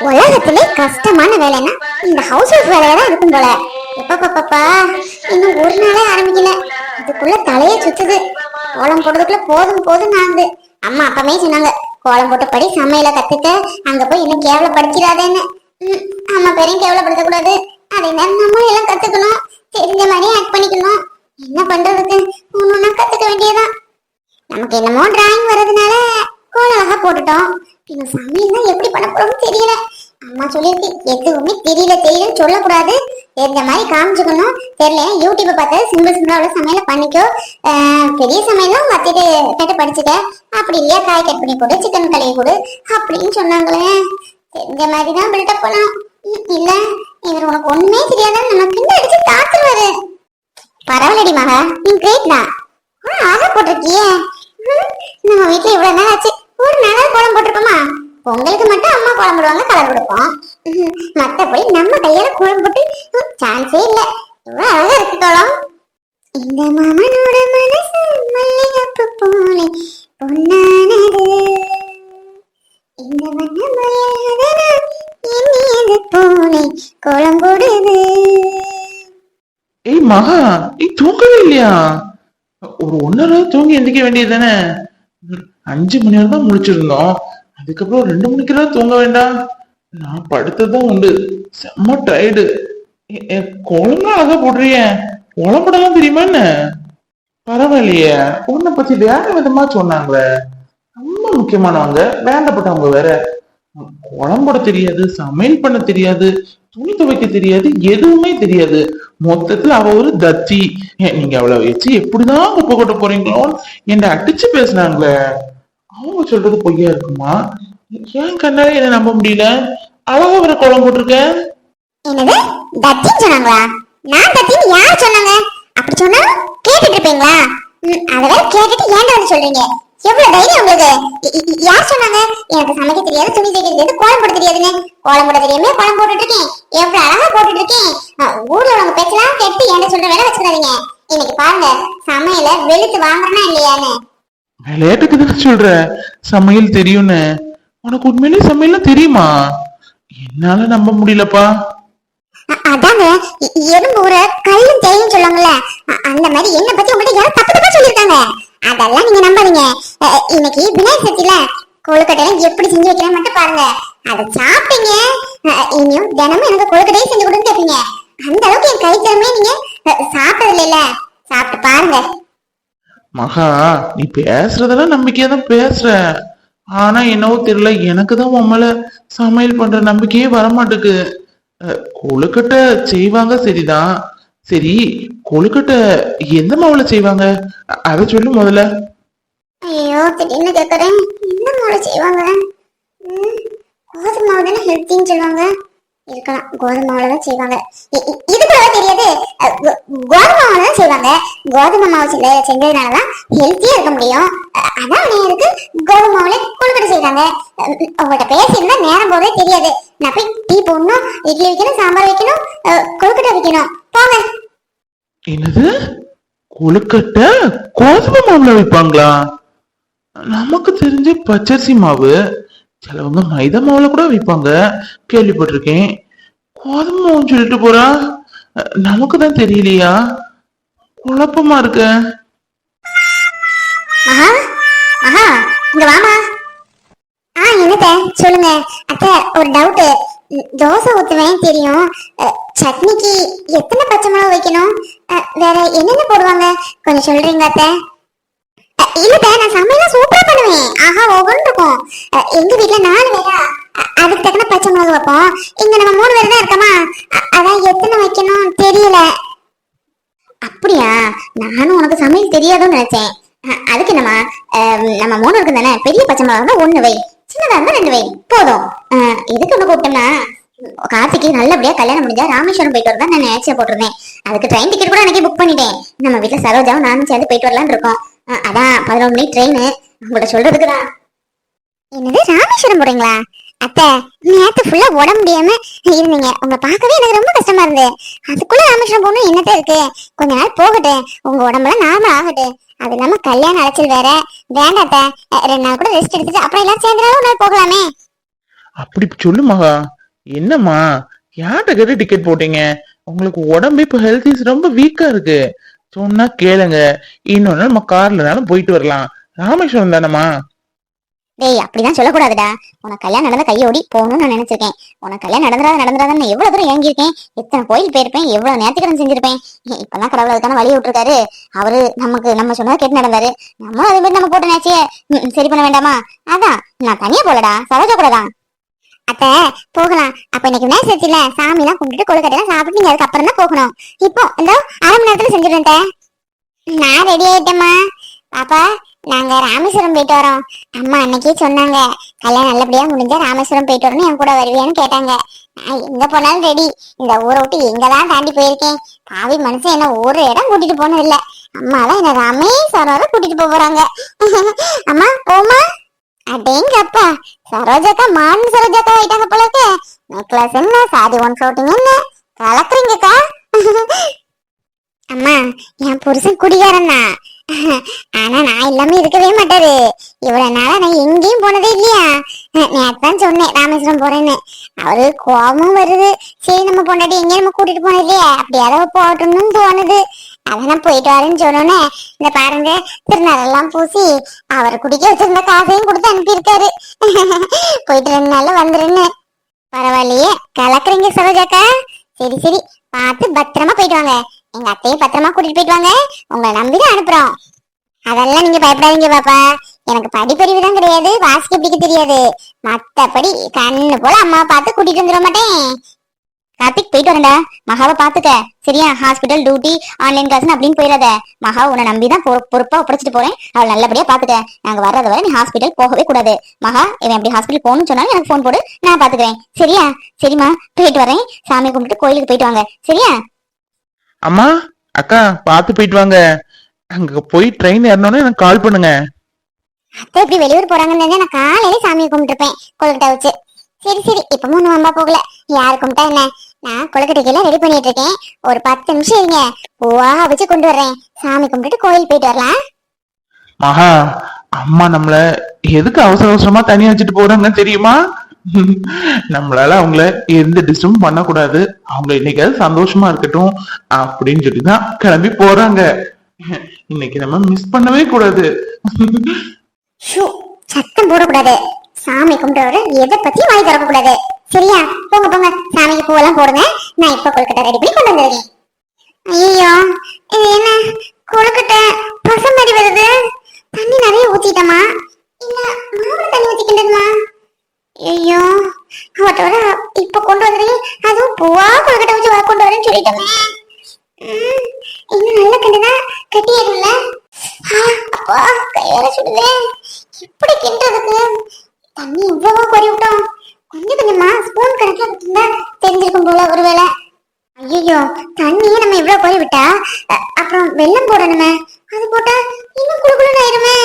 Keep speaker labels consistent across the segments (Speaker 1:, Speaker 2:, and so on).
Speaker 1: உலகத்திலே கஷ்டமான வேலைன்னா இந்த ஹவுஸ் ஒய்ஃப் வேலையா தான் இருக்கும் போல. எப்பப்பப்பா இன்னும் ஒரு நாளே ஆரம்பிக்கல. இதுக்குள்ள தலையே சுத்துது. கோலம் போடுறதுக்குள்ள போதும் போதும் ஆகுது. அம்மா அப்பமே சொன்னாங்க கோலம் போட்டபடி சமையல கத்துக்க. அங்க போய் இன்னும் கேவலப்படுத்திடாதேன்னு. அம்மா பேரையும் கேவலப்படுத்த கூடாது அதே நேரம் நம்மளும் எல்லாம் கத்துக்கணும். தெரிஞ்ச மாதிரியே ஆக்ட் பண்ணிக்கணும். என்ன பண்றதுக்கு? ஒன்னு கத்துக்க வேண்டியதான் நமக்கு என்னமோ டிராயிங் வர்றதுனால கோலாக போட்டுட்டோம். இன்னும் சமையல் தான் எப்படி பண்ண போறோம்னு தெரியல. அம்மா சொல்லியிருக்கு எதுவுமே தெரியல தெரியலன்னு சொல்லக்கூடாது. தெரிஞ்ச மாதிரி காமிச்சுக்கணும். தெரியல யூடியூப் பார்த்து சிம்பிள் சிம்பிளாக உள்ள சமையல பண்ணிக்கோ. பெரிய சமையலும் மத்திட்டு கேட்டு படிச்சுக்க. அப்படி இல்லையா காய் கட் பண்ணி கொடு சிக்கன் கழுவி கொடு அப்படின்னு சொன்னாங்களே. தெரிஞ்ச மாதிரி தான் பில்டப் பண்ணணும் இல்ல இவர் உனக்கு ஒண்ணுமே தெரியாதான் நம்ம பின்ன அடிச்சு தாத்துருவாரு. பரவாயில்லடி மகா நீ கிரேட் தான். ஆ, அழகா போட்டிருக்கியே நம்ம வீட்டுல இவ்வளவு நாள் ஆச்சு. ஒரு நாளாவது கோலம் போட்டிருக்கோமா பொங்கலுக்கு மட்டும் அம்மா கோலம் போடுவாங்க கலர் கொடுப்போம். ம், மத்தபடி நம்ம கையால கோலம் போட்டு சான்ஸே இல்ல. இவ்வளவு அழகா இருக்கு கோலம். இந்த மாமனோட மனசு மல்லிகைப்பூ போலே பொன்னானது. இந்த வண்ண மலர்களை எண்ணியது போலே கோலம் போடுது.
Speaker 2: ஏய் மகா நீ தூங்கவே இல்லையா? ஒரு ஒன்னரை தூங்கி எந்திக்க வேண்டியது தானே? அஞ்சு மணி நேரம் தான் முடிச்சிருந்தோம் அதுக்கப்புறம் ரெண்டு மணிக்கெல்லாம் தூங்க வேண்டாம். நான் படுத்ததும் உண்டு. செம்ம டயர்டு குழம்புலாம் அழகா போடுறிய. குழம்புடலாம் தெரியுமா என்ன? பரவாயில்லையே. உன்னை பத்தி வேற விதமா சொன்னாங்களே. ரொம்ப முக்கியமானவங்க வேண்டப்பட்டவங்க வேற. குழம்புட தெரியாது சமையல் பண்ண தெரியாது துணி துவைக்க தெரியாது எதுவுமே தெரியாது. மொத்தத்துல அவ ஒரு தத்தி. நீங்க அவளை வச்சு எப்படிதான் குப்பை கொட்ட போறீங்களோ? என்ன அடிச்சு பேசுனாங்களே. அவங்க சொல்றது பொய்யா இருக்குமா? ஏன் கண்ணால என்ன நம்ப முடியல? அழகா ஒரு கோலம் போட்டிருக்க?
Speaker 1: என்னது? தத்தின்னு சொன்னாங்களா? நான் தத்தின்னு யார் சொன்னாங்க? அப்படி சொன்னா கேட்டுட்டு இருப்பீங்களா? அதெல்லாம் கேட்டுட்டு ஏன்டா வந்து சொல்றீங்க? எவ்வளவு தைரியம் உங்களுக்கு? யார் சொன்னாங்க? எனக்கு சமைக்க தெரியாது துணி தைக்க தெரியாது கோலம் போட தெரியாதுன்னு கோலம் போட தெரியாம கோலம் போட்டுட்டு இருக்கேன் எவ்வளவு அழகா போட்டுட்டு இருக்கேன் ஊர்ல உங்க பேச்சலாம் கேட்டு ஏன்டா சொல்ற வேலை வச்சுக்காதீங்க. இன்னைக்கு பாருங்க சமையல வெளுத்து வாங்குறேன்னா இல்லையான்னு.
Speaker 2: விளையாட்டுக்கு தானே சொல்ற? சமையல் தெரியும்னு. உனக்கு உண்மையிலேயே சமையல்லாம் தெரியுமா? என்னால நம்ப முடியலப்பா.
Speaker 1: அ- அதாங்க எ- எறும்பு ஊற கல்லும் தேயும் சொல்லுவாங்கல்ல அந்த மாதிரி என்ன பத்தி உங்கள்ட்ட யாரும் தப்பு தப்பா சொல்லியிருக்காங்க. அதெல்லாம் நீங்க நம்பாதீங்க. அ, அ, இன்னைக்கு விநாயகர் சதுர்த்தியில கொழுக்கட்டையெல்லாம் எப்படி செஞ்சு வைக்கிறேன்னு மட்டும் பாருங்க. அதை சாப்பிட்டீங்க. இனியும் தினமும் எனக்கு கொழுக்கட்டையும் செஞ்சு கொடுன்னு கேட்பீங்க. அந்த அளவுக்கு என் கை திறமையை நீங்க அ, சாப்பிட்டு பாருங்க.
Speaker 2: மகா நீ பேசுறதெல்லாம் நம்பிக்கையா தான் பேசுற. ஆனா என்னவோ தெரியல எனக்கு தான் உன் மேல சமையல் பண்ற நம்பிக்கையே வரமாட்டுக்கு. அஹ், கொழுக்கட்டை செய்வாங்க சரிதான். சரி கொழுக்கட்டை எந்த மாவுல செய்வாங்க? அத அதை சொல்லு முதல்ல.
Speaker 1: ஐயோ திடீர்னு கேட்கறேன் என்ன மாவுல செய்வாங்க? ம், கோதுமை மாவு தானே ஹெல்த்தின்னு சொல்லுவாங்க. இருக்கலாம். கோதுமை மாவுல தான் செய்வாங்க. இது கூட தெரியாது. கோதுமை மாவுல தான் செய்வாங்க. கோதுமை மாவு செஞ்ச செஞ்சதுனால தான் ஹெல்த்தியா இருக்க முடியும். அதான் நேருக்கு கோதுமை மாவுல கொழுக்கட்டை செய்வாங்க அ, உங்கள்கிட்ட பேசியிருந்தா நேரம் போகவே தெரியாது. நான் போய் டீ போடணும் இட்லி வைக்கணும் சாம்பார் வைக்கணும் கொழுக்கட்டை வைக்கணும். போங்க
Speaker 2: என்னது? கொழுக்கட்டை? கோதுமை மாவுல வைப்பாங்களா? நமக்கு தெரிஞ்ச பச்சரிசி மாவு. சிலவங்க மைதா மாவுல கூட வைப்பாங்க. கேள்விப்பட்டிருக்கேன். கோதுமை மாவுன்னு சொல்லிட்டு போறா. நமக்கு தான் தெரியலையா? குழப்பமா இருக்க.
Speaker 1: மகா மகா இங்க வாமா. ஆ என்னத்த? சொல்லுங்க. அத்தை ஒரு டவுட் தோசை ஊத்துவேன் தெரியும். சட்னிக்கு எத்தனை பச்சை மிளகு வைக்கணும்? வேற என்னென்ன போடுவாங்க? கொஞ்சம் சொல்றீங்க அத்தை? அ, நான் சமையலாம் சூப்பரா பண்ணுவேன். ஆஹா ஒவ்வொன்று இருக்கும் எங்க வீட்ல நாலு பேரா அதுக்கு தக்கன பச்சை மிளகு வைப்போம். இங்க நம்ம மூணு பேர் தான் இருக்கோமா? அதான் எத்தனை வைக்கணும் தெரியல. அப்படியா? நானும் உனக்கு சமையல் தெரியாதுன்னு நினைச்சேன். அதுக்கு என்னமா நம்ம மூணு இருக்கு தானே? பெரிய பச்சை மிளகா தான் ஒண்ணு வை. சின்னதா இருந்தா ரெண்டு வை. போதும். அஹ், இதுக்கு ஒண்ணு கூப்பிட்டோம்னா கார்த்திக்கு நல்லபடியா கல்யாணம் முடிஞ்சா ராமேஸ்வரம் போயிட்டு வரதான் நான் நேச்சர் போட்டிருந்தேன். அதுக்கு ட்ரெயின் டிக்கெட் கூட அன்னைக்கு புக் பண்ணிட்டேன். நம்ம வீட்டுல சரோஜாவும் நானும் சேர்ந்து போயிட்டு வரலாம்னு இருக்கோம். அதான் பதினொரு மணி ட்ரெயின் உங்கள்ட்ட சொல்றதுக்கு தான் என்னது ராமேஸ்வரம் போறீங்களா? அத்தை நேத்து ஃபுல்லா உடம்பு முடியாம இருந்தீங்க. உங்களை பார்க்கவே எனக்கு ரொம்ப கஷ்டமா இருந்து அதுக்குள்ள ராமேஸ்வரம் போகணும் என்னத்த இருக்கு? கொஞ்ச நாள் போகட்டும். உங்க உடம்புல நார்மல் ஆகட்டும். அது இல்லாம கல்யாணம் அழைச்சல் வேற. வேண்டாத்த ரெண்டு நாள் கூட ரெஸ்ட் எடுத்துட்டு அப்புறம் எல்லாம் சேர்ந்து ஒரு நாள் போகலாமே.
Speaker 2: அப்படி சொல்லு மகா. என்னம்மா? யார்கிட்ட கேட்டு டிக்கெட் போட்டீங்க? உங்களுக்கு உடம்பு இப்ப ஹெல்த் இஸ் ரொம்ப வீக்கா இருக்கு. சொன்னா கேளுங்க. இன்னொன்னு நம்ம கார்லனாலும் போயிட்டு வரலாம். ராமேஸ்வரம் தானம்மா?
Speaker 1: டேய் அப்படிதான் சொல்லக்கூடாதுடா. உனக்கு கல்யாணம் நடந்த கையோடி போகணும்னு நான் நினைச்சிருக்கேன். உனக்கு கல்யாணம் நடந்துராத நடந்துராத எவ்வளவு தூரம் இறங்கியிருக்கேன் எத்தனை கோயில் போயிருப்பேன் எவ்வளவு நேர்த்திக்கடன் செஞ்சிருப்பேன். இப்பதான் கடவுள் அதுக்கான வழி விட்டுருக்காரு. அவரு நமக்கு நம்ம சொன்னதை கேட்டு நடந்தாரு. நம்ம அதே மாதிரி நம்ம போட்ட நேச்சிய சரி பண்ண வேண்டாமா? அதான் நான் தனியா போலடா சரோஜா கூடதான் அத்த போகலாம். அப்ப இன்னைக்கு விநாயகர் சதுர்த்தியில சாமி எல்லாம் கும்பிட்டு கொழுக்கட்டை சாப்பிட்டு நீங்க அதுக்கப்புறம் தான் போகணும். இப்போ இந்த அரை மணி நேரத்துல செஞ்சிருந்தேன் நான் ரெடி ஆயிட்டேம்மா. பாப்பா நாங்க ராமேஸ்வரம் போயிட்டு வரோம். அம்மா அன்னைக்கே சொன்னாங்க கல்யாணம் நல்லபடியா முடிஞ்சா ராமேஸ்வரம் போயிட்டு வரணும் என் கூட வருவியான்னு கேட்டாங்க. நான் எங்க போனாலும் ரெடி இந்த ஊரை விட்டு எங்கதான் தாண்டி போயிருக்கேன். பாவி மனுஷன் என்ன ஒரு இடம் கூட்டிட்டு போனது இல்ல அம்மா தான் என்ன ராமேஸ்வரம் கூட்டிட்டு போறாங்க. அம்மா போமா அடேங்கப்பா. சரோஜாக்கா மான் சரோஜாக்கா ஆயிட்டாங்க போல இருக்கு நெக்லஸ் என்ன? சாதி ஒன் ஃப்ளோட்டிங் என்ன? கலக்குறீங்கக்கா? அம்மா என் புருஷன் குடிகாரன் தான் ஆனா நான் இல்லாம இருக்கவே மாட்டாரு. இவ்வளவு நாளா நான் எங்கேயும் போனதே இல்லையா? நேத்தான் சொன்னேன் ராமேஸ்வரம் போறேன்னு. அவரு கோபமும் வருது. சரி நம்ம பொண்டாட்டி எங்கேயும் நம்ம கூட்டிட்டு போனது இல்லையா? அப்படியாவது போகட்டும்னு தோணுது. அதான் போயிட்டு வரேன்னு சொன்னோன்னே இந்த பாருங்க திருநரெல்லாம் பூசி அவர் குடிக்க வச்சிருந்த காசையும் கொடுத்து அனுப்பியிருக்காரு. போயிட்டு ரெண்டு நாள்ல வந்துருன்னு. பரவாயில்லையே கலக்குறீங்க சரோஜாக்கா. சரி சரி பார்த்து பத்திரமா போயிட்டு வாங்க. எங்க அத்தையும் பத்திரமா கூட்டிட்டு போயிட்டு வாங்க. உங்களை நம்பிதான் அனுப்புறோம். அதெல்லாம் நீங்க பயப்படாதீங்க பாப்பா. எனக்கு படிப்பறிவு தான் கிடையாது வாசிக்க பிடிக்க தெரியாது. மத்தபடி கண்ணு போல அம்மாவை பார்த்து கூட்டிட்டு வந்துட மாட்டேன். கார்த்திக் போயிட்டு வரேன்டா. மகாவை பாத்துக்க. சரியா? ஹாஸ்பிட்டல் டியூட்டி ஆன்லைன் கிளாஸ் அப்படின்னு போயிடாத மகா உன்னை நம்பி தான் பொறுப்பா ஒப்படைச்சிட்டு போறேன். அவள் நல்லபடியா பாத்துக்க. நாங்க வர்றது வரை நீ ஹாஸ்பிட்டல் போகவே கூடாது. மகா இவன் எப்படி ஹாஸ்பிட்டல் போகணும்னு சொன்னாலும் எனக்கு ஃபோன் போடு. நான் பாத்துக்கிறேன் சரியா? சரிம்மா போயிட்டு வரேன். சாமி கும்பிட்டு கோயிலுக்கு போயிட்டு வாங்க. சரியா?
Speaker 2: அம்மா அக்கா பார்த்து போயிட்டு வாங்க. அங்க போய் ட்ரெயின் ஏறணும்னு எனக்கு கால் பண்ணுங்க.
Speaker 1: அத்தை எப்படி வெளியூர் போறாங்கன்னு நான் காலையில சாமியை கும்பிட்டுருப்பேன். கொழுக்கட்டை வச்சு. சரி சரி. இப்ப மூணு வம்பா போகல. யார் கும்பிட்டா என்ன? நான் கொழுக்கட்டைக்கெல்லாம் ரெடி பண்ணிட்டு இருக்கேன் ஒரு பத்து நிமிஷம் இருங்க. பூவா வச்சு கொண்டு வர்றேன். சாமி கும்பிட்டுட்டு கோயில் போயிட்டு வரலாம்.
Speaker 2: மகா அம்மா நம்மள எதுக்கு அவசர அவசரமா தனியா வச்சுட்டு போறாங்கன்னு தெரியுமா? நம்மளால அவங்கள எந்த டிஸ்டர்பும் பண்ணக்கூடாது. அவங்க இன்னைக்காவது சந்தோஷமா இருக்கட்டும் அப்படின்னு சொல்லி தான் கிளம்பி போறாங்க. இன்னைக்கு நம்ம மிஸ் பண்ணவே கூடாது.
Speaker 1: ஷூ சத்தம் போடக்கூடாது. சாமி கும்பிடுறவரு எதை பத்தி வாய் திறக்க கூடாது. சரியா? போங்க போங்க. சாமிக்கு பூவெல்லாம் போடுங்க. நான் இப்ப கொழுக்கட்டை ரெடி பண்ணி கொண்டு வந்துருக்கேன் ஐயோ இது என்ன? கொழுக்கட்டை? பசம் மாதிரி வருது. தண்ணி நிறைய ஊத்திட்டமா இல்ல மாவு தண்ணி ஊத்திக்கிட்டதுமா? ஐயோ அவட்டோட இப்ப கொண்டு வந்துருக்கேன் அதுவும் பூவா கொழுக்கட்டை வச்சு வா- கொண்டு வரேன்னு சொல்லிட்டோமே. இன்னும் நல்ல கண்டுதான் கட்டியாருல்ல அப்பா கையால வேற இப்படி எப்படி கிண்டுறதுக்கு தண்ணி இவ்வளவா கொறி விட்டோம் கொஞ்சம் கொஞ்சமா ஸ்பூன் கணக்குல விட்டுருந்தா தெரிஞ்சிருக்கும் போல ஒருவேளை. ஐயோ தண்ணியே நம்ம இவ்வளவு கொறி விட்டா? அப்புறம் வெல்லம் போடணுமே. அது போட்டா இன்னும் குளுகுளுன்னு ஆயிருமே.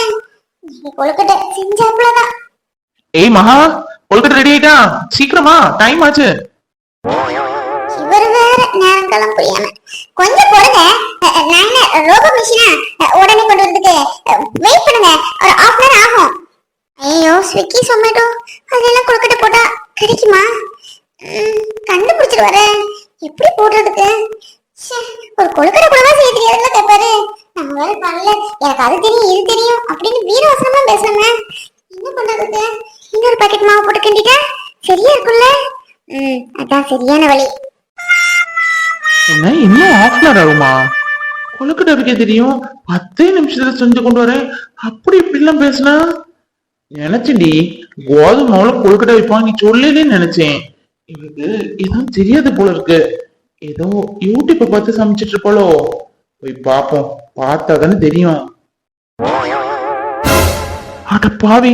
Speaker 1: கொழுக்கட்டை செஞ்சாப்புலதான்
Speaker 2: ஏய் மகா கொல்கட்டை ரெடி ஆயிட்டா? சீக்கிரமா டைம் ஆச்சு.
Speaker 1: இவர் வேற நேரம் காலம் புரியாம. கொஞ்சம் அ, நான் ரோபோ மிஷினா உடனே கொண்டு வரதுக்கு வெயிட் பண்ணுங்க. ஒரு அன் ஆகும். ஐயோ ஸ்விக்கி சொமேட்டோ அதெல்லாம் கொழுக்கட்டை போட்டா கிடைக்குமா? கண்டுபிடிச்சிட்டு வரேன் எப்படி போடுறதுக்கு? ச்சே, ஒரு கொழுக்கட்டை கூடவா செய்ய தெரியாதுல்ல கேட்பாரு நம்ம வேற பண்ணல எனக்கு அது தெரியும் இது தெரியும் அப்படின்னு வீரவசனமா பேசுறேங்க என்ன பண்றதுக்கு? இன்னொரு பாக்கெட் மாவு போட்டு கிண்டிட்டா சரியா இருக்கும்ல? ம் அதான் சரியான வழி.
Speaker 2: என்ன இன்னும் ஆஃப் அன் ஆகுமா? கொழுக்கட்டை இருக்கே தெரியும்? பத்தே நிமிஷத்துல செஞ்சு கொண்டு வரேன். அப்படி இப்படிலாம் பேசினா? நினைச்சேன்டி. கோதுமை மாவுல கொழுக்கட்டை வைப்பான் நீ சொல்லலே நினைச்சேன். இவருக்கு எதுவும் தெரியாது போல இருக்கு. ஏதோ யூடியூப்பை பார்த்து சமைச்சிட்டு இருப்பாளோ. போய் பார்ப்போம். பார்த்தா தானே தெரியும். அட பாவி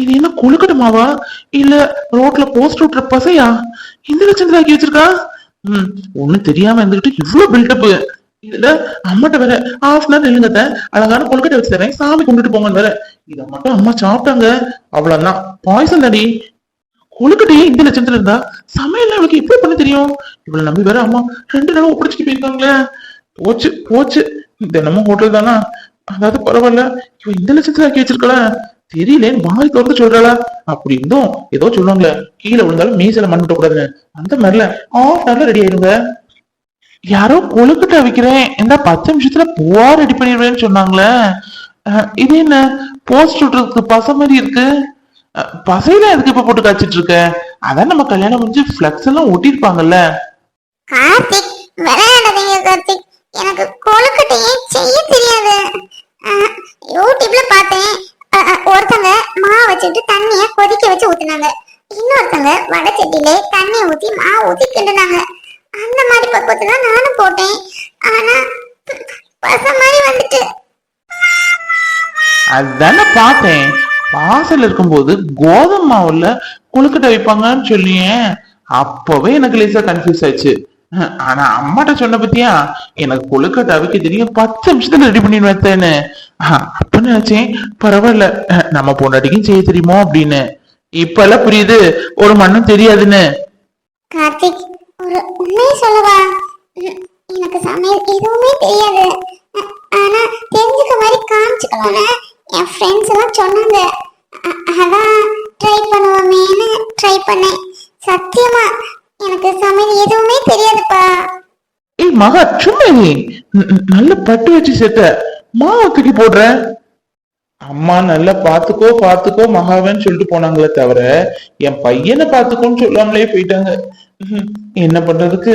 Speaker 2: இது என்ன கொழுக்கட்டை மாவா? இல்ல ரோட்ல போஸ்ட் விட்டுற பசையா? இந்த லட்சத்துல ஆக்கி வச்சிருக்கா? ம் ஒண்ணும் தெரியாம இருந்துகிட்டு இவ்வளவு பில்டப்பு இதுல அம்மாட்ட வேற ஹாஃப் அன் நில்லுங்கத்த. அழகான கொழுக்கட்டை வச்சு தரேன். சாமி கும்பிட்டுட்டு போங்கன்னு வேற. இத மட்டும் அம்மா சாப்பிட்டாங்க. அவ்வளவுதான். பாய்சன் தாடி கொழுக்கட்டையே இந்த லட்சத்துல இருந்தா சமையல் அவளுக்கு எப்படி பண்ண தெரியும்? இவளை நம்பி வேற அம்மா ரெண்டு நாளும் ஒப்படைச்சிட்டு போயிருக்காங்களே. போச்சு போச்சு. தினமும் ஹோட்டல் தானா? அதாவது பரவாயில்ல. இவ இந்த லட்சத்துல ஆக்கி வச்சிருக்கல? தெரியலேன்னு வாய் திறந்து சொல்றாளா? அப்படி இருந்தும் ஏதோ சொல்லுவாங்களே. கீழே விழுந்தாலும் மீசல மண் கூடாதுன்னு அந்த மாதிரில ஆஃப் ஹவர்ல ரெடி ஆயிடுங்க. யாரோ கொழுக்கட்டை வைக்கிறேன். இந்த பத்து நிமிஷத்துல பூவா ரெடி பண்ணிடுவேன்னு சொன்னாங்களே? இது என்ன? போஸ்ட் விட்டுறதுக்கு பசை மாதிரி இருக்கு. பசையில எதுக்கு இப்ப போட்டு காய்ச்சிட்டு இருக்க? அதான் நம்ம கல்யாணம் முடிஞ்சு ஃபிளக்ஸ் எல்லாம் ஒட்டிருப்பாங்கல்ல
Speaker 1: கார்த்திக் விளையாடாதீங்க கார்த்திக். எனக்கு கொழுக்கட்டையே செய்ய தெரியாது. யூடியூப்ல பார்த்தேன். ஒருத்தங்க மாவு வச்சுட்டு தண்ணிய கொதிக்க வச்சு ஊத்துனாங்க. இன்னொருத்தங்க வடை சட்டியில தண்ணி ஊத்தி மாவு ஊத்தி கிண்டுனாங்க. அந்த மாதிரி பக்குவத்துல நானும் போட்டேன். ஆனா பச மாதிரி வந்துட்டு.
Speaker 2: அதுதானே பார்த்தேன். வாசல் இருக்கும்போது கோதுமை மாவுல கொழுக்கட்டை வைப்பாங்கன்னு சொல்லியே அப்பவே எனக்கு லேசா கன்ஃபியூஸ் அஹ், ஆனா அம்மாட்ட சொன்ன பத்தியா? எனக்கு கொழுக்கட்டை அவிக்க தெரியும். பத்து நிமிஷத்துல ரெடி பண்ணி வைத்தேன்னு அப்ப நினைச்சேன் பரவாயில்ல. நம்ம பொண்டாட்டிக்கும் செய்ய தெரியுமோ அப்படின்னு. இப்ப எல்லாம் புரியுது. ஒரு மண்ணும் தெரியாதுன்னு.
Speaker 1: கார்த்திக் ஒரு உண்மையை சொல்லவா? எனக்கு சமையல் எதுவுமே தெரியாது. ஆனா தெரிஞ்சுக்க மாதிரி காமிச்சுக்கலாம்னு என் ஃப்ரெண்ட்ஸ் எல்லாம் சொன்னாங்க. அதான் ட்ரை பண்ணுவோமேனு ட்ரை பண்ணேன். சத்தியமா எனக்கு சமையல் எதுவுமே தெரியாதுப்பா.
Speaker 2: ஏய் மகா சும்மா நீ நல்ல பட்டு வச்சு செத்த. மாவை தூக்கி போடுற. அம்மா நல்லா பாத்துக்கோ பாத்துக்கோ மகாவன்னு சொல்லிட்டு போனாங்களே தவிர என் பையனை பாத்துக்கோன்னு சொல்லாமலே போயிட்டாங்க. என்ன பண்றதுக்கு?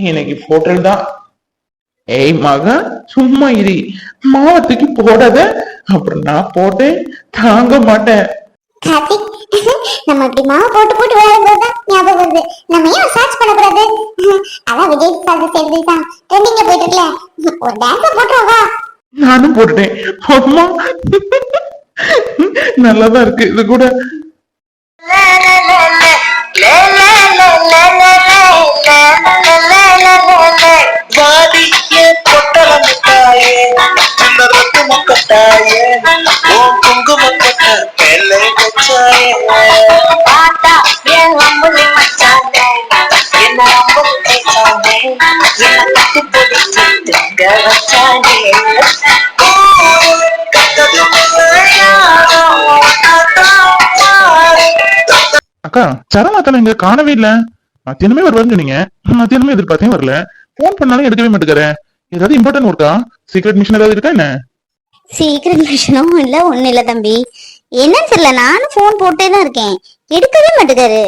Speaker 2: இன்னைக்கு ஹோட்டல் தான். ஏய் மகா சும்மா இரு. மாவை தூக்கி போடாத. அப்புறம் நான் போட்டேன். தாங்க மாட்டேன்.
Speaker 1: நம்ம இப்படி மாவு போட்டு போட்டு விளையாடும்போது ஞாபகம் வருது. நம்ம ஏன் சர்ச் பண்ணக்கூடாது? அதான் விஜய் சார் செய்தி தான் ட்ரெண்டிங்ல போயிட்டு இருக்குல்ல ஒரு டான்ஸர் போட்டுருவா வா.
Speaker 2: நானும் போட்டுட்டேன். அம்மா. நல்லாதான் இருக்கு. இது கூட.
Speaker 3: வாடிய பொட்டல முட்டாயே சின்ன ரத்து முக்கட்டாயே ஓ குங்கும கொட்ட மேலே வச்சாயே
Speaker 4: பார்த்தா என் அம்புலி மச்சானே என்ன தூங்க வச்சானே.
Speaker 2: அக்கா சரமாத்தன இங்க காணவே இல்ல. தினமே வருவாருன்னு சொன்னீங்க. மத்தியானமே எதிர்பார்த்தேன் வரல. போன் பண்ணாலும் எடுக்கவே மாட்டேங்கிறேன். ஏதாவது இம்பார்ட்டன்ட் ஒர்க்கா சீக்ரெட் மிஷன் ஏதாவது இருக்கா என்ன?
Speaker 5: சீக்கிரம் மிஷனும் இல்ல ஒண்ணும் இல்ல தம்பி. என்னன்னு தெரியல நானும் போன் போட்டே தான் இருக்கேன். எடுக்கவே மாட்டேங்காரு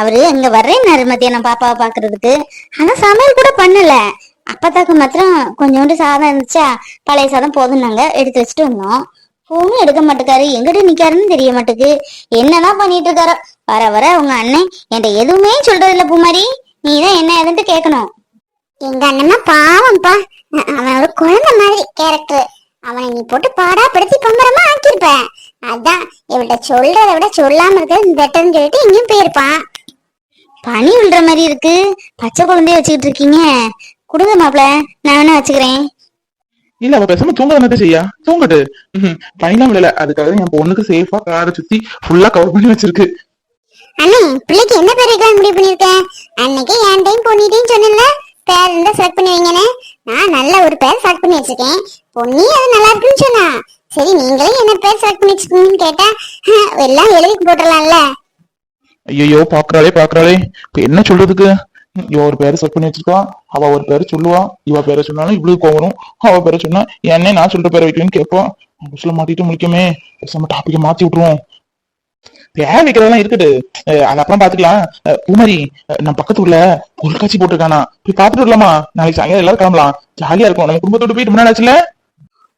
Speaker 5: அவரு அங்க வர்றேன்னாரு மத்தியானம் பாப்பாவை பாக்குறதுக்கு ஆனா சமையல் கூட பண்ணல. அப்பத்தாக்கு மாத்திரம் கொஞ்சோண்டு சாதம் இருந்துச்சா? பழைய சாதம் போதும்னாங்க எடுத்து வச்சுட்டு வந்தோம். போனும் எடுக்க மாட்டேக்காரு. எங்கிட்ட நிக்காருன்னு தெரிய மாட்டேங்குது என்னதான் பண்ணிட்டு இருக்காரோ. வர வர உங்க அண்ணன் என்கிட்ட எதுவுமே சொல்றது இல்ல பூமாரி. நீ தான் என்ன ஏதுன்ட்டு கேட்கணும்
Speaker 1: எங்க அண்ணனா பாவம்ப்பா. அவன் ஒரு குழந்தை மாதிரி கேரக்டர் அவனை நீ போட்டு பாடா படுத்தி பம்பரமா ஆக்கியிருப்ப. அதான் இவள்கிட்ட சொல்றதை விட சொல்லாம இருக்கிறது பெட்டர்னு சொல்லிட்டு இங்கேயும் போயிருப்பான்.
Speaker 5: பனி விழுற மாதிரி இருக்கு. பச்சை குழந்தைய வச்சுக்கிட்டு இருக்கீங்க. கொடுங்க மாப்பிள நான் வேணா வச்சுக்கிறேன்.
Speaker 2: இல்ல அவ பேசாம தூங்க தானே செய்யா. தூங்கட்டு. பயணம் இல்ல அதுக்காக என் பொண்ணுக்கு சேஃபா காரை சுத்தி ஃபுல்லா கவர் பண்ணி வச்சிருக்கு.
Speaker 1: அண்ணே பிள்ளைக்கு என்ன பேர் வைக்கலாம் முடிவு பண்ணிருக்கேன் அன்னைக்கு என் டைம் பொன்னிட்டையும் சொன்னேன்ல. பேர் இருந்தா செலக்ட் பண்ணி வைங்கன்னு. நான் நல்ல ஒரு பேர் செலக்ட் பண்ணி வச்சிருக்கேன். பொன்னி அது நல்லா இருக்குன்னு சொன்னா. சரி நீங்களே என்ன பேர் செலக்ட் பண்ணி வச்சிருக்கீங்கன்னு கேட்டா "ஹம், எல்லாம் எழுதி போட்டுடலாம்ல
Speaker 2: ஐயோ பாக்குறாளே பாக்குறாளே. இப்ப என்ன சொல்றதுக்கு? இவ ஒரு பேரை செட் பண்ணி வச்சிருக்கா. அவ ஒரு பேரை சொல்லுவா. இவ பேரை சொன்னாலும் இவ்வளவு கோவம் அவ பேரை சொன்னா என்ன நான் சொல்ற பேரை வைக்கணும்னு கேட்போம் புஷ்ல மாட்டிட்டு முடிக்கமே நம்ம டாபிக்க மாத்தி விட்டுருவோம். பேர் வைக்கிறதெல்லாம் இருக்கட்டு அது அப்புறம் பாத்துக்கலாம். பூமரி நம்ம பக்கத்து ஊர்ல பொருட்காட்சி போட்டிருக்கானா. போய் பாத்துட்டு வரலாமா? நாளைக்கு சாயங்காலம் எல்லாரும் கிளம்பலாம். ஜாலியா இருக்கும். நம்ம குடும்பத்தோட போயிட்டு முன்னாடி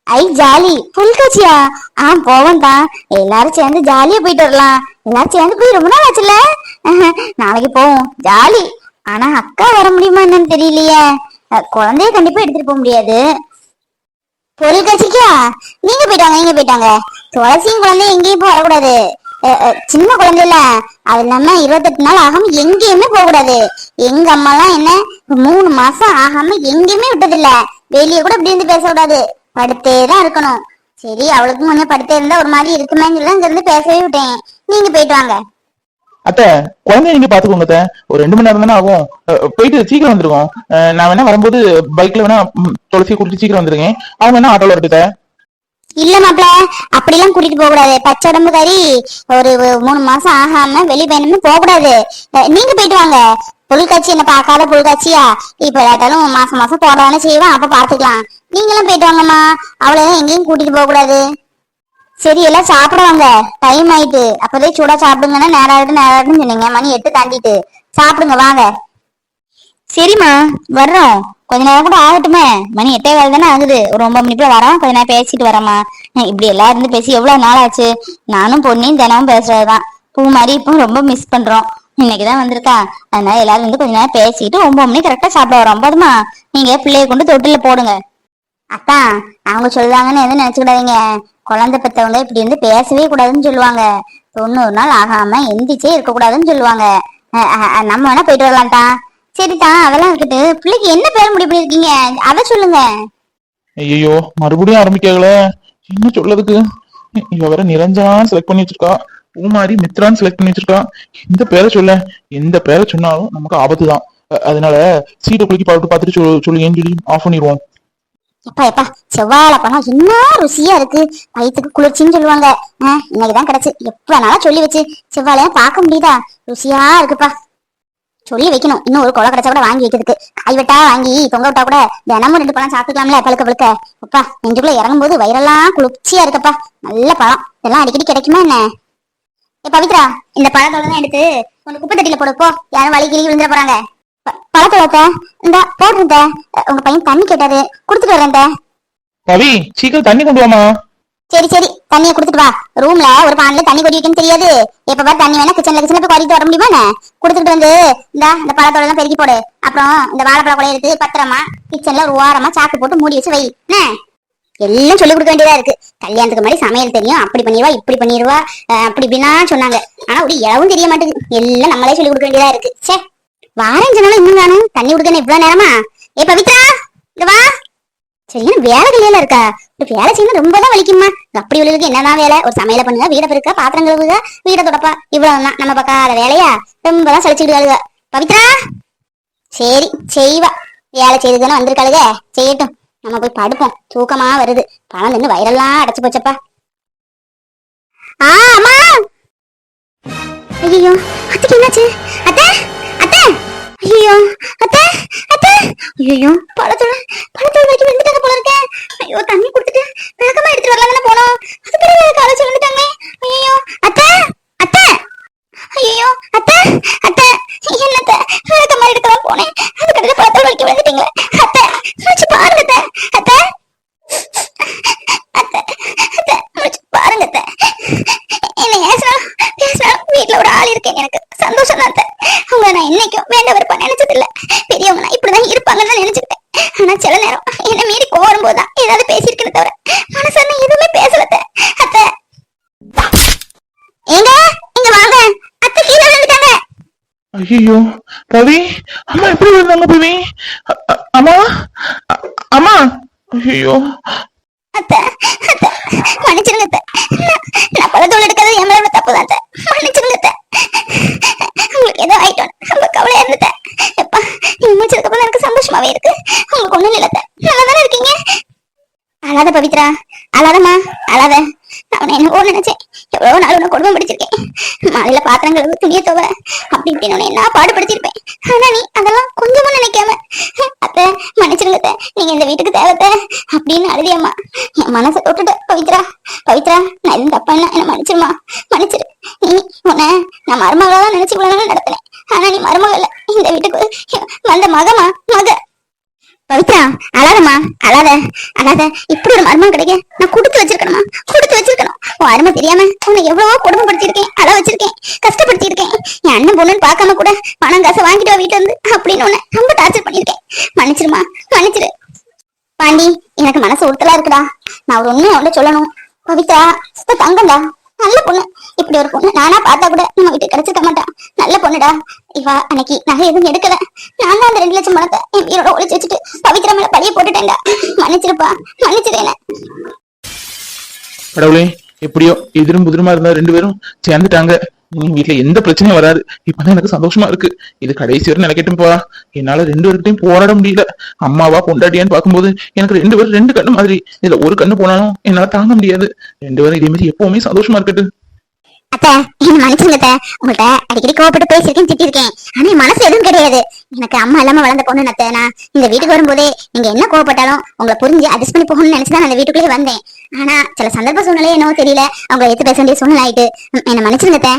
Speaker 5: ஐ ஜாலி. புல்காட்சியா ஆ போவோம் தான் எல்லாரும் சேர்ந்து ஜாலியா போயிட்டு வரலாம். எல்லாரும் சேர்ந்து போய் ரொம்ப நாள் ஆச்சுல நாளைக்கு போவோம். ஜாலி. ஆனா அக்கா வர முடியுமா என்னன்னு தெரியலையே. குழந்தைய கண்டிப்பா எடுத்துட்டு போக முடியாது. பொருள் கட்சிக்கா? நீங்க போயிட்டாங்க நீங்க போயிட்டாங்க. துளசியும் குழந்தையும் எங்கேயும் போக வரக்கூடாது. சின்ன குழந்தை இல்ல. அது இல்லாம இருபத்தெட்டு நாள் ஆகாம எங்கேயுமே போக கூடாது எங்க அம்மா எல்லாம் என்ன மூணு மாசம் ஆகாம எங்கேயுமே விட்டதில்ல. வெளியே கூட இப்படி இருந்து பேசக்கூடாது. படுத்தே தான் இருக்கணும். சரி அவளுக்கும் கொஞ்சம் படுத்தே இருந்தா ஒரு மாதிரி இருக்குமேன்னு சொல்லி அங்க இருந்து பேசவே விட்டேன். நீங்க போயிட்டு வாங்க.
Speaker 2: அத்தை குழந்தைய நீங்க பாத்துக்கோங்க அத்த. ஒரு ரெண்டு மணி நேரம் தானே ஆகும் போயிட்டு சீக்கிரம் வந்துருக்கோம் நான் வேணா வரும்போது பைக்ல வேணா துளசி கூட்டிட்டு சீக்கிரம் வந்துருங்க. அவங்க வேணா ஆட்டோல இருக்குத்த
Speaker 5: இல்ல மாப்பிள அப்படிலாம் கூட்டிட்டு போக கூடாது. பச்சை உடம்பு கறி ஒரு மூணு மாசம் ஆகாம வெளி பயணமே போக கூடாது. நீங்க போயிட்டு வாங்க. புல்காட்சி என்ன பார்க்காத புல்காட்சியா? இப்ப ஏட்டாலும் மாசம் மாசம் போடதானே செய்வேன் அப்ப பாத்துக்கலாம். நீங்களும் போயிட்டு வாங்கம்மா. அவளை எங்கேயும் கூட்டிட்டு போக கூடாது. சரி எல்லாம் சாப்பிடுவாங்க. டைம் ஆயிட்டு. அப்பதே சூடா சாப்பிடுங்கன்னா நேரம் ஆயிட்டு நேரம் ஆயிட்டுன்னு சொன்னீங்க. மணி எட்டு தாண்டிட்டு. சாப்பிடுங்க வாங்க. சரிம்மா வர்றோம். கொஞ்ச நேரம் கூட ஆகட்டுமே. மணி எட்டே கால் தானே ஆகுது. ஒரு ஒன்பது மணிக்குள்ள வரோம். கொஞ்ச நேரம் பேசிட்டு வரேம்மா. இப்படி எல்லாம் இருந்து பேசி எவ்வளவு நாள் ஆச்சு? நானும் பொண்ணையும் தினமும் பேசுறதுதான். பூ மாதிரி இப்போ ரொம்ப மிஸ் பண்றோம். இன்னைக்குதான் வந்திருக்கா. அதனால எல்லாரும் வந்து கொஞ்ச நேரம் பேசிட்டு ஒன்பது மணி கரெக்டா சாப்பிட வரோம். போதுமா? நீங்க பிள்ளைய கொண்டு தொட்டில போடுங்க. அத்தா அவங்க சொல்லுவாங்கன்னு எதுவும் நினைச்சுக்கிடாதீங்க. குழந்தை பெற்றவங்க இப்படி இருந்து பேசவே கூடாதுன்னு சொல்லுவாங்க. தொண்ணூறு நாள் ஆகாம எந்திரிச்சே இருக்க கூடாதுன்னு சொல்லுவாங்க. அஹ் நம்ம வேணா போயிட்டு வரலாம்டா. சரிதா அதெல்லாம் இருக்கட்டு பிள்ளைக்கு என்ன பேர் முடிவு பண்ணிருக்கீங்க அத சொல்லுங்க.
Speaker 2: ஐயோ மறுபடியும் ஆரம்பிக்கல என்ன சொல்லதுக்கு இவ வேற நிரஞ்சனான்னு செலக்ட் பண்ணி வச்சிருக்கா. பூமாரி மித்ரான்னு செலக்ட் பண்ணி வச்சிருக்கா. எந்த பேரை சொல்ல. எந்த பேரை சொன்னாலும் நமக்கு ஆபத்து தான் அதனால சீட்டை குளிக்கி பாட்டு பார்த்துட்டு சொல்லு சொல்லு ஏன் சொல்லி ஆஃப் பண்ணிடுவோம்.
Speaker 5: எப்பா எப்பா செவ்வாழை பழம் என்ன ருசியா இருக்கு? வயிற்றுக்கு குளிர்ச்சின்னு சொல்லுவாங்க. ஆஹ் இன்னைக்குதான் கிடைச்சு. எப்ப நாளா சொல்லி வச்சு. செவ்வாழையா பார்க்க முடியுதா? ருசியா இருக்குப்பா. சொல்லி வைக்கணும். இன்னும் ஒரு கொலை கிடைச்சா கூட வாங்கி வைக்கிறதுக்கு. காய் வெட்டா வாங்கி தொங்க விட்டா கூட தினமும் ரெண்டு பழம் சாப்பிட்டுக்கலாம்ல பழுக்க பழுக்க. அப்பா நெஞ்சுக்குள்ள இறங்கும் போது வயிறெல்லாம் குளிர்ச்சியா இருக்குப்பா. நல்ல பழம். இதெல்லாம் அடிக்கடி கிடைக்குமா என்ன? ஏ பவித்ரா இந்த பழத்தோட தான் எடுத்து உங்க குப்பை தட்டில போடுப்போ யாரும் வழி கிழி விழுந்துட போறாங்க. பழத்தோட இந்த போடுறத உங்க பையன் தண்ணி கேட்டாரு. கொடுத்துட்டு வரேன்
Speaker 2: ரவி சீக்கிரம் தண்ணி கொண்டு வாமா
Speaker 5: சரி சரி. தண்ணிய குடுத்துட்டு வா. ரூம்ல ஒரு பான்ல தண்ணி கொடி வைக்கன்னு தெரியாது. எப்ப பாரு தண்ணி வேணா கிச்சன்ல கிச்சன்ல போய் வர முடியுமா? குடுத்துட்டு வந்து இந்த இந்த பழத்தோட எல்லாம் பெருக்கி போடு. அப்புறம் இந்த வாழைப்பழ கொலைய எடுத்து பத்திரமா கிச்சன்ல ஒரு ஓரமா சாக்கு போட்டு மூடி வச்சு வை. எல்லாம் சொல்லி கொடுக்க வேண்டியதா இருக்கு. கல்யாணத்துக்கு முன்னாடி சமையல் தெரியும். அப்படி பண்ணிடுவா இப்படி பண்ணிடுவா. அப்படி இப்படின்னா சொன்னாங்க. ஆனா ஒரு இளவும் தெரிய மாட்டேங்குது. எல்லாம் நம்மளே சொல்லி கொடுக்க வேண்டியதா இருக்கு. சே வாரேன் சொன்னாலும் இன்னும் வேணும்? தண்ணி கொடுக்கணும் இவ்வளவு நேரமா? ஏ பவித்ரா இங்க வா. சரியான வேலை கையில இருக்கா? இப்ப வேலை செய்யணும் ரொம்ப தான் வலிக்குமா அப்படி உள்ளதுக்கு என்னதான் வேலை? ஒரு சமையல பண்ணுங்க வீட பெருக்க பாத்திரம் கழுவுக வீட தொடப்பா. இவ்வளவுதான். நம்ம பக்காத வேலையா? ரொம்ப தான் சலிச்சுக்கிடுவாளுக பவித்ரா சரி செய்வா. வேலை செய்துதானே வந்திருக்காளுக. செய்யட்டும். நம்ம போய் படுப்போம். தூக்கமா வருது. பணம் நின்று வயிறெல்லாம் அடைச்சு போச்சப்பா. ஆமா ஐயோ அத்தைக்கு என்னாச்சு? அத்தை? ஐயோ அத்தை அத்தை. ஐயோ பழத்தோட பழத்தோட வரைக்கும் வந்துட்டாங்க போல இருக்க. ஐயோ தண்ணி குடுத்துட்டு வேகமா எடுத்துட்டு வரலாம் போனோம் அது பிறகு காலேஜ் வந்துட்டாங்களே ஐயோ அத்தை அத்தை. ஐயோ அத்தை அத்தை என்னத்த வேகமா எடுக்கலாம் போனேன் அதுக்கடுத்து பழத்தோட வரைக்கும் வந்துட்டீங்களே அத்தை முடிச்சு பாருங்க அத்தை அத்தை அத்தை அத்தை முடிச்சு பாருங்க அத்தை என்ன ஏசினாலும் பேசினாலும் வீட்டுல ஒரு ஆள் இருக்கேன் எனக்கு சந்தோஷம் தான் அத்தை அவங்க நான் என்னைக்கும் வேண்ட விருப்பம் நினைச்சது இல்ல பெரியவங்க நான் இப்படிதான் இருப்பாங்கன்னு தான் நினைச்சுக்கிட்டேன் ஆனா சில நேரம் என்ன மீறி கோவம் போதுதான் ஏதாவது பேசியிருக்கேன்னு தவிர மனசான எதுவுமே பேசல அத்தை. அத்தை எங்க இங்க வாங்க அத்தை கீழே விழுந்துட்டாங்க
Speaker 2: ஐயோ ரவி அம்மா எப்படி இருந்தாங்க பவி அம்மா அ- அம்மா ஐயோ.
Speaker 5: அத்தை அத்தை மன்னிச்சிருங்க அத்தை. நான் நான் எடுக்கிறது என் மேல தப்பு தான் அத்தை. மன்னிச்சிருங்க அத்தை. உங்களுக்கு ஏதோ ஆயிட்டோம் ரொம்ப கவலையா இருந்தத எப்பா நீங்க முடிச்சதுக்கு அப்புறம் எனக்கு சந்தோஷமாவே இருக்கு. உங்களுக்கு ஒண்ணும் இல்ல அத்தை. நல்லா தானே இருக்கீங்க? அழாத பவித்ரா. அழாதம்மா. அழாத. நான் என்ன என்னவோ நினைச்சேன். எவ்வளவு நாள் உன்னை கொடுமை படிச்சிருக்கேன். மாலையில பாத்திரம் கழுவு துணிய துவ அப்படி இப்படின்னு உன்னை என்ன பாடுபடுத்திருப்பேன் ஆனா நீ அதெல்லாம் கொஞ்சமும் நினைக்காம அத்த மன்னிச்சிருங்க நீங்க இந்த வீட்டுக்கு தேவத்தை அப்படின்னு அழுதியம்மா. என் மனசை தொட்டுட்டு பவித்ரா பவித்ரா நான் எதுவும் தப்பா என்ன என்ன மன்னிச்சிருமா மன்னிச்சிரு நீ உன்னை நான் மருமகளா தான் நினைச்சு இவ்வளவு நடத்தினேன். ஆனா நீ மருமகள் இந்த வீட்டுக்கு வந்த மகமா? மக. பவித்ரா அழாதம்மா அழாத அழாத. இப்படி ஒரு மர்மம் கிடைக்க நான் கொடுத்து வச்சிருக்கணுமா? கொடுத்து வச்சிருக்கணும். உன் அருமை தெரியாம உன்னை எவ்வளவோ கொடுமைப்படுத்திருக்கேன் அழ வச்சிருக்கேன் கஷ்டப்படுத்திருக்கேன் என் அண்ணன் பொண்ணுன்னு பார்க்காம கூட பணம் காசை வாங்கிட்டு வா வீட்டுல இருந்து அப்படின்னு உன்னை ரொம்ப டார்ச்சர் பண்ணிருக்கேன் மன்னிச்சிருமா மன்னிச்சிரு. பாண்டி எனக்கு மனசு உறுத்தலா இருக்குடா. நான் ஒரு உண்மையை அவன்கிட்ட சொல்லணும். பவித்ரா சுத்த தங்கம்டா. நல்ல பொண்ணு. இப்படி ஒரு பொண்ணு நானா பார்த்தா கூட நம்ம வீட்டுக்கு கிடைச்சிருக்க மாட்டான். நல்ல பொண்ணுடா. இவா அன்னைக்கு நகை எதுவும் எடுக்கல. நான் தான் அந்த ரெண்டு லட்சம் பணத்தை என் வீரோட ஒழிச்சு வச்சுட்டு பவித்ரா மேல பழிய போட்டுட்டேன்டா. மன்னிச்சிருப்பா. மன்னிச்சிரு
Speaker 2: கடவுளே எப்படியோ எதிரும் புதிருமா இருந்தா ரெண்டு பேரும் சேர்ந்துட்டாங்க. வீட்டுல எந்த பிரச்சனையும் வராது. இப்பதான் எனக்கு சந்தோஷமா இருக்கு. இது கடைசி வரை நினைக்கட்டும் போறா என்னால ரெண்டு பேர்கிட்டையும் போராட முடியல. அம்மாவா பொண்டாட்டியான்னு பார்க்கும்போது எனக்கு ரெண்டு பேரும் ரெண்டு கண்ணு மாதிரி. இதுல ஒரு கண்ணு போனாலும் என்னால தாங்க முடியாது. ரெண்டு பேரும் இதே மாதிரி எப்பவுமே சந்தோஷமா இருக்கட்டும்.
Speaker 5: அத்தை என்ன மன்னிச்சுங்க உங்கள்கிட்ட உங்கள்ட்ட அடிக்கடி கோவப்பட்டு பேசியிருக்கேன் திட்டிருக்கேன் ஆனா என் மனசு எதுவும் கிடையாது. எனக்கு அம்மா இல்லாம வளர்ந்த பொண்ணு அத்தை நான் இந்த வீட்டுக்கு வரும்போதே நீங்க என்ன கோவப்பட்டாலும் உங்களை புரிஞ்சு அட்ஜஸ்ட் பண்ணி போகணும்னு நினைச்சுதான் நான் அந்த வீட்டுக்குள்ளே வந்தேன். ஆனா சில சந்தர்ப்ப சூழ்நிலை என்னவோ தெரியல. அவங்க எடுத்து பேச வேண்டிய சூழ்நிலை ஆயிட்டு. ம், என்னை மன்னிச்சிருங்க